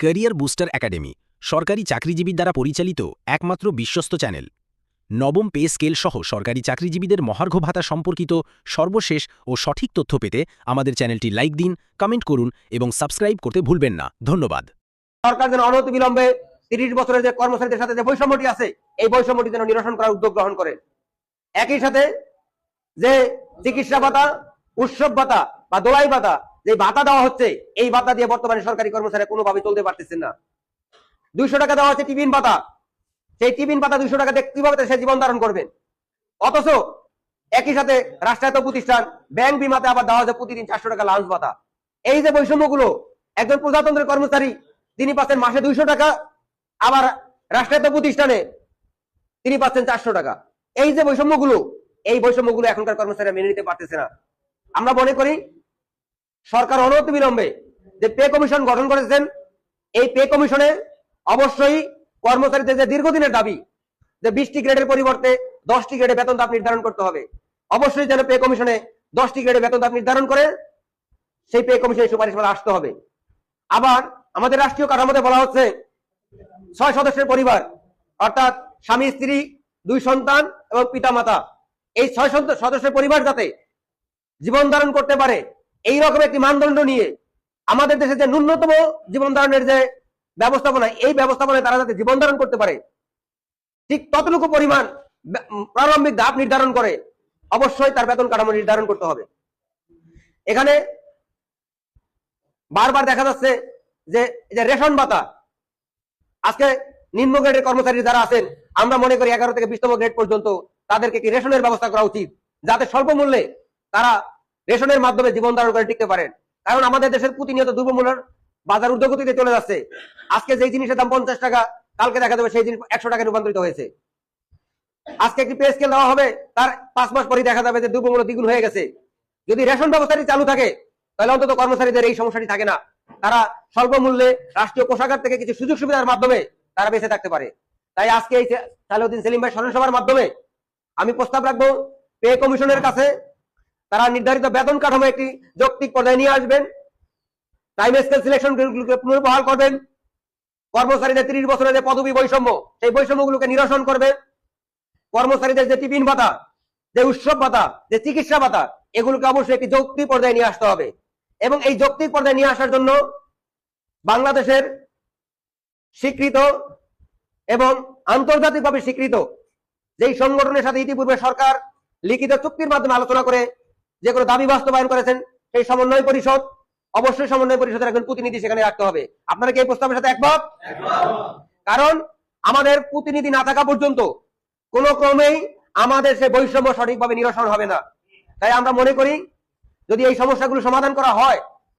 Career booster academy, সরকারি চাকরিজীবীর দ্বারা পরিচালিত একমাত্র বিশ্বস্ত চ্যানেল। নবম পে স্কেল সহ সরকারি চাকরিজীবীদের মহার্ঘ ভাতা সম্পর্কিত সর্বশেষ ও সঠিক তথ্য পেতে আমাদের চ্যানেলটি লাইক দিন, কমেন্ট করুন এবং সাবস্ক্রাইব করতে ভুলবেন না। ধন্যবাদ। সরকার যেন অনতি বিলম্বে তিরিশ বছরের যে কর্মচারীদের সাথে যে বৈষম্যটি আছে, এই বৈষম্যটি যেন নিরসন করার উদ্যোগ গ্রহণ করে। একই সাথে যে চিকিৎসা ভাতা, উৎসব ভাতা বা দোলাই ভাতা যে ভাতা দেওয়া হচ্ছে, এই ভাতা দিয়ে বর্তমানে সরকারি কর্মচারী কোনোভাবে চলতে পারতেছেন না। দুইশো টাকা দেওয়া হচ্ছে টিফিন ভাতা। সেই টিফিন ভাতা দুইশো টাকা দিয়ে কীভাবে সে জীবন ধারণ করবেন? অথচ একই সাথে রাষ্ট্রায়ত্ত প্রতিষ্ঠান, ব্যাংক বিমাতে আবার দেওয়া হচ্ছে প্রতিদিন চারশো টাকা লাঞ্চ ভাতা। এই যে বৈষম্যগুলো, একজন প্রজাতন্ত্রের কর্মচারী, তিনি পাচ্ছেন মাসে দুইশো টাকা, আবার রাষ্ট্রায়ত্ত প্রতিষ্ঠানে তিনি পাচ্ছেন চারশো টাকা। এই যে বৈষম্যগুলো, এই বৈষম্যগুলো এখনকার কর্মচারীরা মেনে নিতে পারতেছে না। আমরা মনে করি সরকার অনতি বিলম্বে যে পে কমিশন গঠন করেছেন, এই পে কমিশনে অবশ্যই কর্মচারীদের যে দীর্ঘদিনের দাবি, যে বিশটি গ্রেডের পরিবর্তে দশটি গ্রেডে বেতন দাপ নির্ধারণ করতে হবে, অবশ্যই যেন পে কমিশনে দশটি গ্রেডে বেতন দাপ নির্ধারণ করে সেই পে কমিশনের সুপারিশ বলে আসতে হবে। আবার আমাদের রাষ্ট্রীয় কাঠামোতে বলা হচ্ছে, ছয় সদস্যের পরিবার, অর্থাৎ স্বামী, স্ত্রী, দুই সন্তান এবং পিতা মাতা এই ছয় সদস্যের পরিবার যাতে জীবন ধারণ করতে পারে এই রকম একটি মানদণ্ড নিয়ে আমাদের দেশে যে ন্যূনতম জীবন ধারণের যে ব্যবস্থাপনা, এই ব্যবস্থাপনায় তারা যাতে জীবন ধারণ করতে পারে, ঠিক ততটুকু পরিমাণ প্রারম্ভিক ধাপ নির্ধারণ করে অবশ্যই তার বেতন কাঠামো নির্ধারণ করতে হবে। এখানে বারবার দেখা যাচ্ছে যে যে রেশন ভাতা, আজকে নিম্ন গ্রেডের কর্মচারী যারা আছেন, আমরা মনে করি এগারো থেকে বিশতম গ্রেড পর্যন্ত তাদেরকে কি রেশনের ব্যবস্থা করা উচিত? যাতে স্বল্প মূল্যে তারা রেশনের মাধ্যমে জীবন ধারণ করে টিকতে পারেন। কারণ আমাদের দেশের প্রতিনিয়ত দ্রব্যমূল্যের বাজার উদ্যোগতিতে চলে যাচ্ছে। আজকে যেই জিনিসের দাম পঞ্চাশ টাকা, কালকে দেখা যাবে সেই জিনিস একশো টাকায় রূপান্তরিত হয়েছে। আজকে একটি পে স্কেল দেওয়া হবে, তার পাঁচ মাস পরে দেখা যাবে যে দ্রব্যমূল্য দ্বিগুণ হয়ে গেছে। যদি রেশন ব্যবস্থাটি চালু থাকে, তাহলে অন্তত কর্মচারীদের এই সমস্যাটি থাকে না। তারা স্বল্প মূল্যে রাষ্ট্রীয় কোষাগার থেকে কিছু সুযোগ সুবিধার মাধ্যমে তারা বেঁচে থাকতে পারে। তাই আজকে এই সালাউদ্দিন সেলিম ভাই স্মরণ সভার মাধ্যমে আমি প্রস্তাব রাখব পে কমিশনের কাছে তারা নির্ধারিত বেতন কাঠামো একটি যৌক্তিক পর্যায়ে নিয়ে আসবেন। টাইম স্কেল সিলেকশন পুনর্বহাল করবেন। কর্মচারীদের তিরিশ বছরের যে পদবী বৈষম্য, সেই বৈষম্যগুলোকে নিরসন করবেন। কর্মচারীদের যে টিফিন ভাতা, যে উৎসব ভাতা, যে চিকিৎসা ভাতা, এগুলোকে অবশ্যই একটি যৌক্তিক পর্যায়ে নিয়ে আসতে হবে। এবং এই যৌক্তিক পর্যায়ে নিয়ে আসার জন্য বাংলাদেশের স্বীকৃত এবং আন্তর্জাতিকভাবে স্বীকৃত যেই সংগঠনের সাথে ইতিপূর্বে সরকার লিখিত চুক্তির মাধ্যমে আলোচনা করে যে কোনো দাবি বাস্তবায়ন করেছেন, সেই সমন্বয় পরিষদ, অবশ্যই সমন্বয় পরিষদের একজন প্রতিনিধি সেখানে রাখতে হবে। আপনারা কি এই প্রস্তাবের সাথে একমত? কারণ আমাদের প্রতিনিধি না থাকা পর্যন্ত কোন ক্রমেই আমাদের সে বৈষম্য সঠিকভাবে নিরসন হবে না। তাই আমরা মনে করি, যদি এই সমস্যাগুলো সমাধান করা হয়